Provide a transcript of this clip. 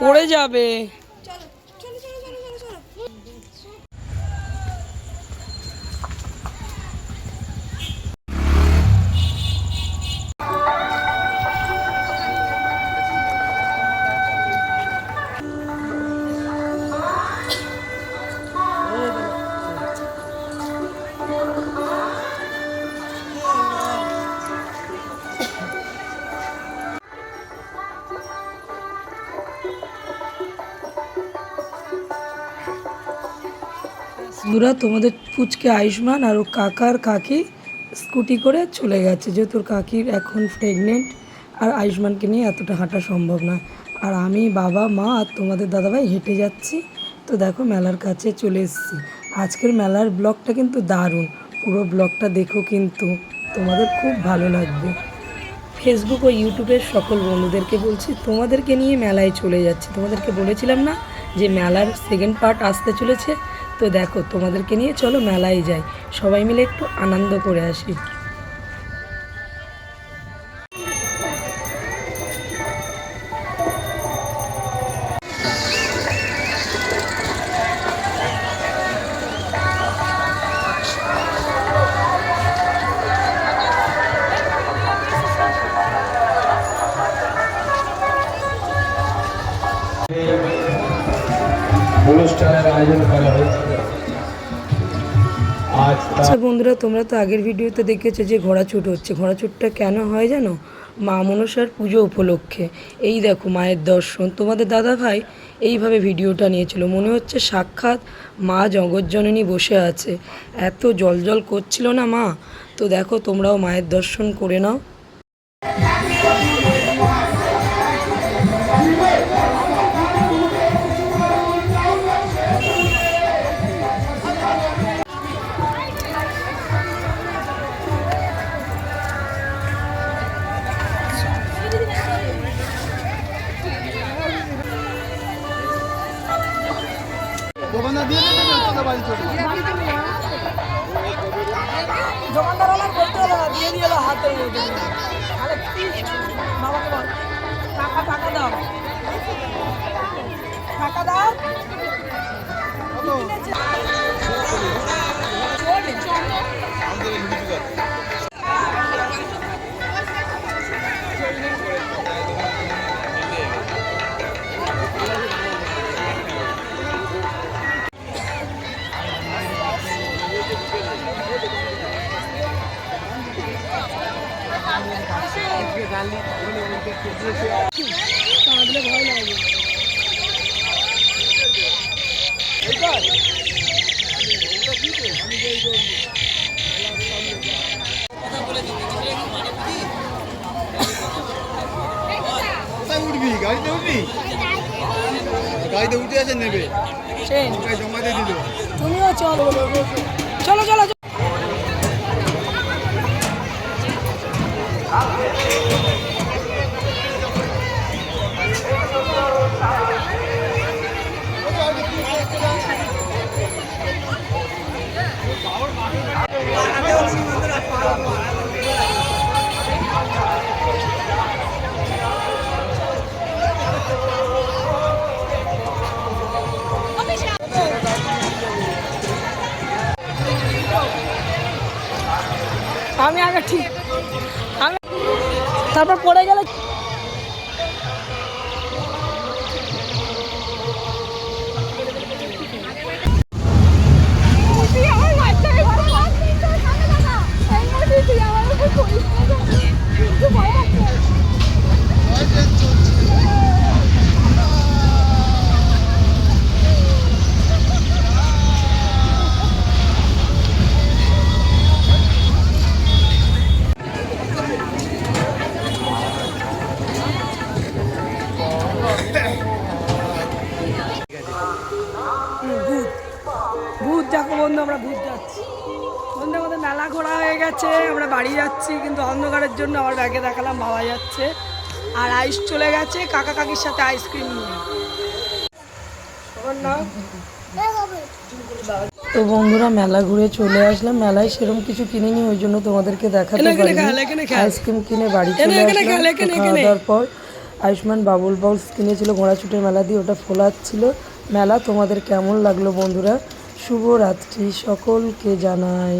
পড়ে যাবে। বন্ধুরা তোমাদের পুচকে আয়ুষ্মান আর ও কাকার কাকি স্কুটি করে চলে গেছে, যেহেতু ওর কাকির এখন প্রেগনেন্ট আর আয়ুষ্মানকে নিয়ে এতটা হাঁটা সম্ভব না। আর আমি বাবা, মা আর তোমাদের দাদাভাই হেঁটে যাচ্ছি। তো দেখো মেলার কাছে চলে এসেছি। আজকের মেলার ব্লগটা কিন্তু দারুণ। পুরো ব্লগটা দেখো কিন্তু তোমাদের খুব ভালো লাগবে। ফেসবুক ও ইউটিউবের সকল বন্ধুদেরকে বলছি, তোমাদেরকে নিয়ে মেলায় চলে যাচ্ছি। তোমাদেরকে বলেছিলাম না যে মেলার সেকেন্ড পার্ট আসতে চলেছে। তো দেখো তোমাদেরকে নিয়ে চলো মেলায় যাই। সবাই মিলে একটু আনন্দ করে আসি। আয়োজন করা হয়েছে আচ্ছা বন্ধুরা, তোমরা তো আগের ভিডিওতে দেখেছ যে ঘোড়াছুট হচ্ছে। ঘোড়াছুটটা কেন হয় জানো? মা মনসার পুজো উপলক্ষে। এই দেখো, মায়ের দর্শন। তোমাদের দাদা ভাই এইভাবে ভিডিওটা নিয়েছিল। মনে হচ্ছে সাক্ষাৎ মা জগজ্জননী বসে আছে। এত জল জল করছিল না মা? তো দেখো, তোমরাও মায়ের দর্শন করে নাও। দোকানদার আমার বলতে হবে না, দিয়ে দিয়ে হাতে আরে বাবাকে বল। টাকা টাকা দাও। টাকা দাও। কাঁদলে ভয় লাগে। উঠবি? গাড়িতে উঠবি? গাড়িতে উঠে আছে নেবে। জমা দিয়ে দিল। তুমিও চলো। চলো চলো। আমি আগে ঠিক আমি তারপর পড়ে গেলে বন্ধু আমরা ভূত যাচ্ছি। বন্ধু আমাদের মেলা ঘোরা হয়ে গেছে আমরা বাড়ি যাচ্ছি কিন্তু অন্ধকারের জন্য আমার ব্যাগে দেখালাম বাবা যাচ্ছে। আর আইস চলে গেছে কাকা কাকির সাথে আইসক্রিম নিয়ে। তো বন্ধুরা মেলা ঘুরে চলে আসলাম। মেলায় সেরকম কিছু কিনিনি ওই জন্য তোমাদেরকে দেখাতে পারিনি। আইসক্রিম কিনে বাড়ি চলে আসলাম। খাওয়া দাওয়ার পর আয়ুষ্মান বাবুল বাউলস কিনেছিল ঘোড়াছুটের মেলা দিয়ে ওটা ফোলাচ্ছিল। মেলা তোমাদের কেমন লাগল বন্ধুরা? শুভ রাত্রি সকলকে জানাই।